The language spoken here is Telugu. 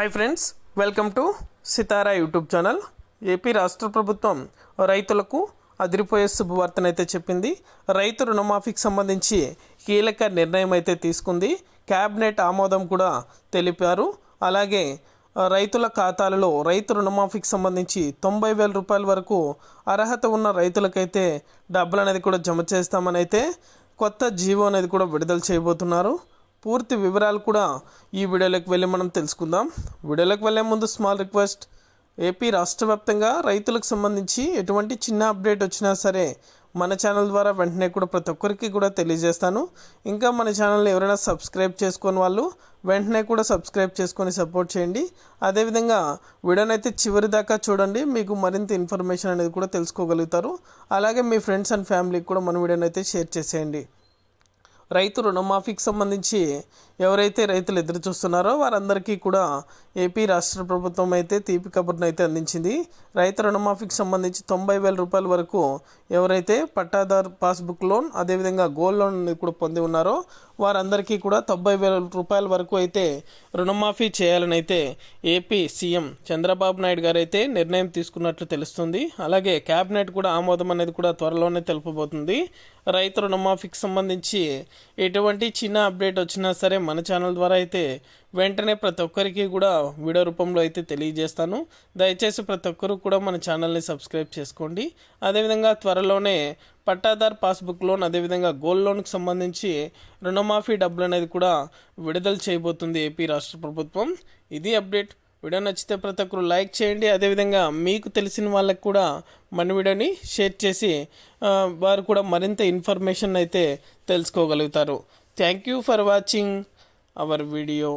Hi friends welcome to Sitara YouTube channel AP రాష్ట్ర ప్రభుత్వం రైతులకు అదిరిపోయే శుభవార్తనైతే చెప్పింది. రైతు రుణమాఫీకి సంబంధించి కీలక నిర్ణయం అయితే తీసుకుంది. క్యాబినెట్ ఆమోదం కూడా తెలిపారు. అలాగే రైతుల ఖాతాలలో రైతు రుణమాఫీకి సంబంధించి తొంభై వేల రూపాయల వరకు అర్హత ఉన్న రైతులకైతే డబ్బులు అనేది కూడా జమ చేస్తామని అయితే కొత్త జీవో అనేది కూడా విడుదల చేయబోతున్నారు. పూర్తి వివరాలు కూడా ఈ వీడియోలోకి వెళ్ళి మనం తెలుసుకుందాం. వీడియోలోకి వెళ్ళే ముందు స్మాల్ రిక్వెస్ట్ ఏపీ రాష్ట్ర వ్యాప్తంగా రైతులకు సంబంధించి ఎటువంటి చిన్న అప్డేట్ వచ్చినా సరే మన ఛానల్ ద్వారా వెంటనే కూడా ప్రతి ఒక్కరికి కూడా తెలియజేస్తాను. ఇంకా మన ఛానల్ని ఎవరైనా సబ్స్క్రైబ్ చేసుకొని వాళ్ళు వెంటనే కూడా సబ్స్క్రైబ్ చేసుకొని సపోర్ట్ చేయండి. అదేవిధంగా వీడియోని అయితే చివరి దాకా చూడండి మీకు మరింత ఇన్ఫర్మేషన్ అనేది కూడా తెలుసుకోగలుగుతారు. అలాగే మీ ఫ్రెండ్స్ అండ్ ఫ్యామిలీకి కూడా మన వీడియోని అయితే షేర్ చేసేయండి. రైతు రుణమాఫీకి సంబంధించి ఎవరైతే రైతులు ఎదురు చూస్తున్నారో వారందరికీ కూడా ఏపీ రాష్ట్ర ప్రభుత్వం అయితే తీపి కబుర్ను అయితే అందించింది. రైతు రుణమాఫీకి సంబంధించి తొంభై వేల రూపాయల వరకు ఎవరైతే పట్టాదారు పాస్బుక్ లోన్ అదేవిధంగా గోల్డ్ లోన్ కూడా పొంది ఉన్నారో వారందరికీ కూడా తొంభై వేల రూపాయల వరకు అయితే రుణమాఫీ చేయాలని అయితే ఏపీ సీఎం చంద్రబాబు నాయుడు గారు అయితే నిర్ణయం తీసుకున్నట్లు తెలుస్తుంది. అలాగే క్యాబినెట్ కూడా ఆమోదం అనేది కూడా త్వరలోనే తెలుపబోతుంది. రైతు రుణమాఫీకి సంబంధించి ఎటువంటి చిన్న అప్డేట్ వచ్చినా సరే మన ఛానల్ ద్వారా అయితే వెంటనే ప్రతి ఒక్కరికి కూడా వీడియో రూపంలో అయితే తెలియజేస్తాను. దయచేసి ప్రతి ఒక్కరు కూడా మన ఛానల్ని సబ్స్క్రైబ్ చేసుకోండి. అదేవిధంగా త్వరలోనే పట్టాదార్ పాస్బుక్ లోన్ అదేవిధంగా గోల్డ్ లోన్కి సంబంధించి రుణమాఫీ డబ్బులు అనేది కూడా విడుదల చేయబోతుంది ఏపీ రాష్ట్ర ప్రభుత్వం. ఇది అప్డేట్. వీడియో నచ్చితే ప్రతి ఒక్కరు లైక్ చేయండి. అదేవిధంగా మీకు తెలిసిన వాళ్ళకి కూడా మన వీడియోని షేర్ చేసి వారు కూడా మరింత ఇన్ఫర్మేషన్ అయితే తెలుసుకోగలుగుతారు. Thank you for watching our video.